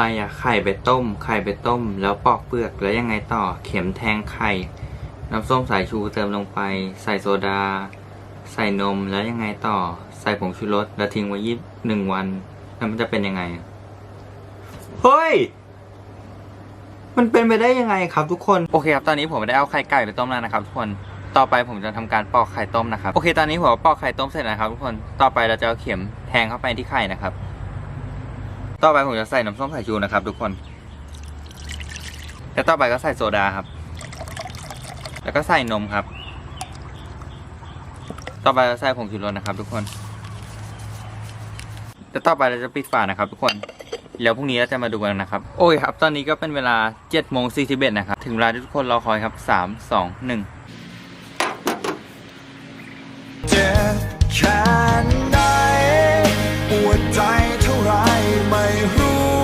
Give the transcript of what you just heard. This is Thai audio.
อะไรอะ ไข่ไปต้ม ไข่ไปต้ม แล้วปอกเปลือก แล้วยังไงต่อ เข็มแทงไข่ น้ำส้มสายชูเติมลงไป ใส่โซดา ใส่นม แล้วยังไงต่อ ใส่ผงชูรส แล้วทิ้งไว้ยี่หนึ่งวัน แล้วมันจะเป็นยังไง เฮ้ย มันเป็นไปได้ยังไงครับทุกคน โอเคครับ ตอนนี้ผมได้เอาไข่ไก่ไปต้มแล้วนะครับทุกคน ต่อไปผมจะทำการปอกไข่ต้มนะครับ โอเค ตอนนี้ผมปอกไข่ต้มเสร็จนะครับทุกคน ต่อไปเราจะเอาเข็มแทงเข้าไปที่ไข่นะครับ ต่อไปผมจะใส่น้ำส้มสายชูนะครับ ทุกคนแล้วต่อไปก็ใส่โซดาครับ แล้วก็ใส่นมครับ ต่อไปเราใส่ผงชูรสนะครับ ทุกคนแล้วต่อไปเราจะปิดฝานะครับ ทุกคนแล้วพรุ่งนี้เราจะมาดูกันนะครับ โอ้ยครับ ตอนนี้ก็เป็นเวลา7โมง41นะครับ ถึงเวลาที่ทุกคนรอคอยครับ 3 2 1 ใจเท่าไรไม่รู้